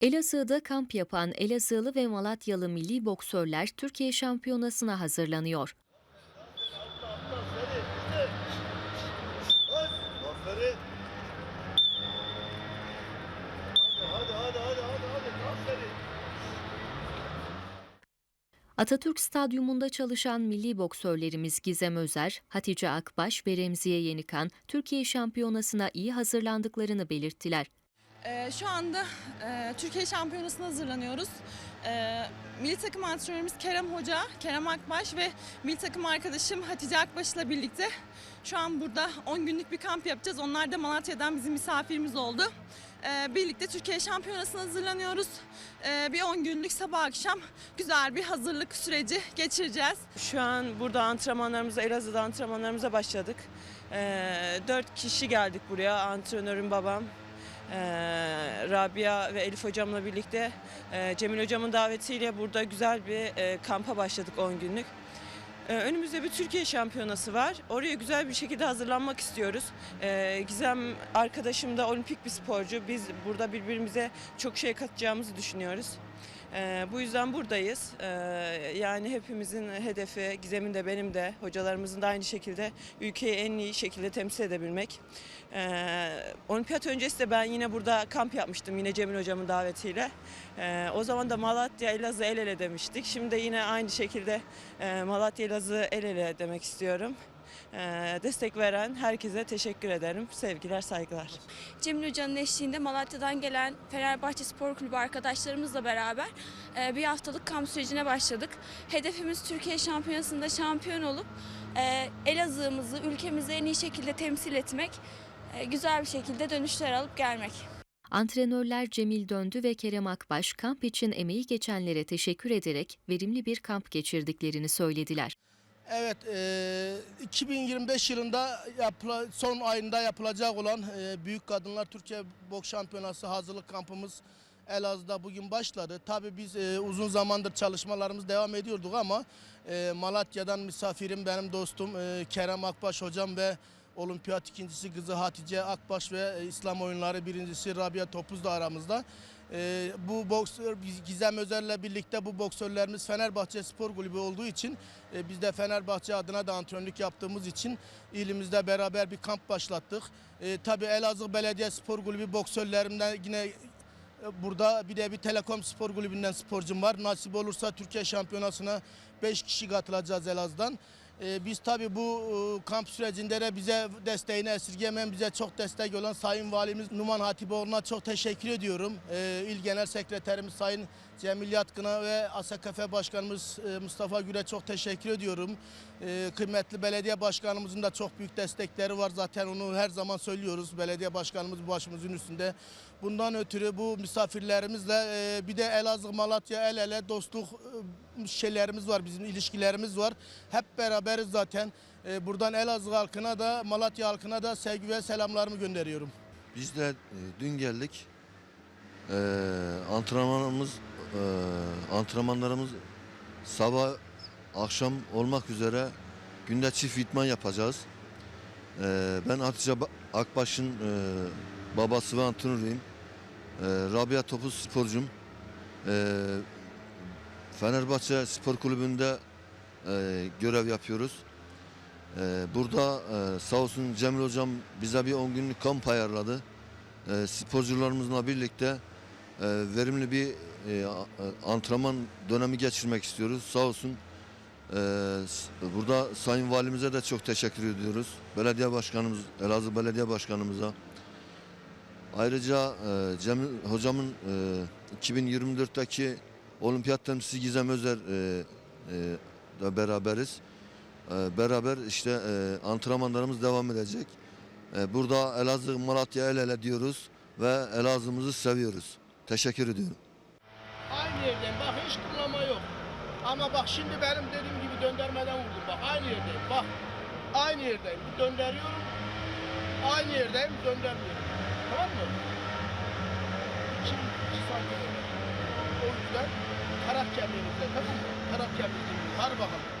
Elazığ'da kamp yapan Elazığlı ve Malatyalı milli boksörler Türkiye Şampiyonası'na hazırlanıyor. Atatürk Stadyumunda çalışan milli boksörlerimiz Gizem Özer, Hatice Akbaş ve Remziye Yenikan Türkiye Şampiyonası'na iyi hazırlandıklarını belirttiler. Ee, şu anda e, Türkiye Şampiyonası'na hazırlanıyoruz. Ee, milli takım antrenörümüz Kerem Hoca, Kerem Akbaş ve milli takım arkadaşım Hatice Akbaş ile birlikte şu an burada 10 günlük bir kamp yapacağız. Onlar da Malatya'dan bizim misafirimiz oldu. Ee, birlikte Türkiye Şampiyonası'na hazırlanıyoruz. Ee, bir 10 günlük sabah akşam güzel bir hazırlık süreci geçireceğiz. Şu an burada antrenmanlarımıza, Elazığ'da antrenmanlarımıza başladık. Ee, dört kişi geldik buraya. Antrenörüm babam, Rabia ve Elif hocamla birlikte ee, Cemil hocamın davetiyle burada güzel bir e, kampa başladık 10 günlük. Ee, Önümüzde bir Türkiye şampiyonası var. Oraya güzel bir şekilde hazırlanmak istiyoruz. Ee, Gizem arkadaşım da olimpik bir sporcu. Biz burada birbirimize çok şey katacağımızı düşünüyoruz. Ee, bu yüzden buradayız. Yani hepimizin hedefi, Gizem'in de benim de, hocalarımızın da aynı şekilde ülkeyi en iyi şekilde temsil edebilmek. Olimpiyat öncesi de ben yine burada kamp yapmıştım yine Cemil hocamın davetiyle. O zaman da Malatya Elazığ el ele demiştik. Şimdi de yine aynı şekilde e, Malatya Elazığ el ele demek istiyorum. Ee, destek veren herkese teşekkür ederim. Sevgiler, saygılar. Cemil Hoca'nın eşliğinde Malatya'dan gelen Fenerbahçe Spor Kulübü arkadaşlarımızla beraber e, bir haftalık kamp sürecine başladık. Hedefimiz Türkiye Şampiyonası'nda şampiyon olup e, Elazığ'ımızı, ülkemizi en iyi şekilde temsil etmek, e, güzel bir şekilde dönüşler alıp gelmek. Antrenörler Cemil Döndü ve Kerem Akbaş kamp için emeği geçenlere teşekkür ederek verimli bir kamp geçirdiklerini söylediler. Evet, e, 2025 yılında yapıla, son ayında yapılacak olan e, Büyük Kadınlar Türkiye Boks Şampiyonası hazırlık kampımız Elazığ'da bugün başladı. Tabii biz e, uzun zamandır çalışmalarımız devam ediyorduk ama e, Malatya'dan misafirim benim dostum e, Kerem Akbaş hocam ve olimpiyat ikincisi kızı Hatice Akbaş ve e, İslam oyunları birincisi Rabia Topuz da aramızda. E, bu boksör Gizem Özer'le birlikte bu boksörlerimiz Fenerbahçe Spor Kulübü olduğu için e, biz de Fenerbahçe adına da antrenörlük yaptığımız için ilimizde beraber bir kamp başlattık. E, tabii Elazığ Belediye Spor Kulübü boksörlerimden yine Burada bir de bir Telekom Spor Kulübü'nden sporcum var. Nasip olursa Türkiye Şampiyonası'na 5 kişi katılacağız Elazığ'dan. Ee, biz tabii bu e, kamp sürecinde de bize desteğini esirgemeyen, bize çok destek olan Sayın Valimiz Numan Hatipoğlu'na çok teşekkür ediyorum. Ee, İl Genel Sekreterimiz Sayın Cemil Yatkın'a ve ASKF Başkanımız e, Mustafa Gül'e çok teşekkür ediyorum. Ee, kıymetli belediye başkanımızın da çok büyük destekleri var. Zaten onu her zaman söylüyoruz. Belediye başkanımız başımızın üstünde. Bundan ötürü bu misafirlerimizle e, bir de Elazığ Malatya el ele dostluk şeylerimiz var. Bizim ilişkilerimiz var. Hep beraberiz zaten. E, buradan Elazığ halkına da Malatya halkına da sevgi ve selamlarımı gönderiyorum. Biz de e, dün geldik. E, antrenmanımız, e, antrenmanlarımız sabah akşam olmak üzere günde çift itman yapacağız. E, ben Hatice Ba- Akbaş'ın e, babası ve antrenörüyüm. E, Rabia Topuz sporcum. E, Fenerbahçe Spor Kulübü'nde e, görev yapıyoruz. Ee, burada e, sağ olsun Cemil Hocam bize bir 10 günlük kamp ayarladı. Ee, sporcularımızla birlikte e, verimli bir e, a- antrenman dönemi geçirmek istiyoruz. Sağ olsun. S- burada Sayın Valimize de çok teşekkür ediyoruz. Belediye Başkanımız, Elazığ Belediye Başkanımıza. Ayrıca e, Cemil Hocamın e, 2024'teki olimpiyat temsilcisi Gizem Özer e, e, da beraberiz. Ee, beraber işte e, antrenmanlarımız devam edecek. Ee, burada Elazığ Malatya el ele diyoruz ve Elazığ'ımızı seviyoruz. Teşekkür ediyorum. Aynı yerden bak hiç kullanma yok. Ama bak şimdi benim dediğim gibi döndürmeden vurdum bak aynı yerdeyim bak. Aynı yerdeyim döndürüyorum. Aynı yerdeyim döndürmüyorum. Tamam mı? İki, iki. O yüzden tarak kemiğimizle tamam mı? Tarak kemiğimizle. Hadi bakalım.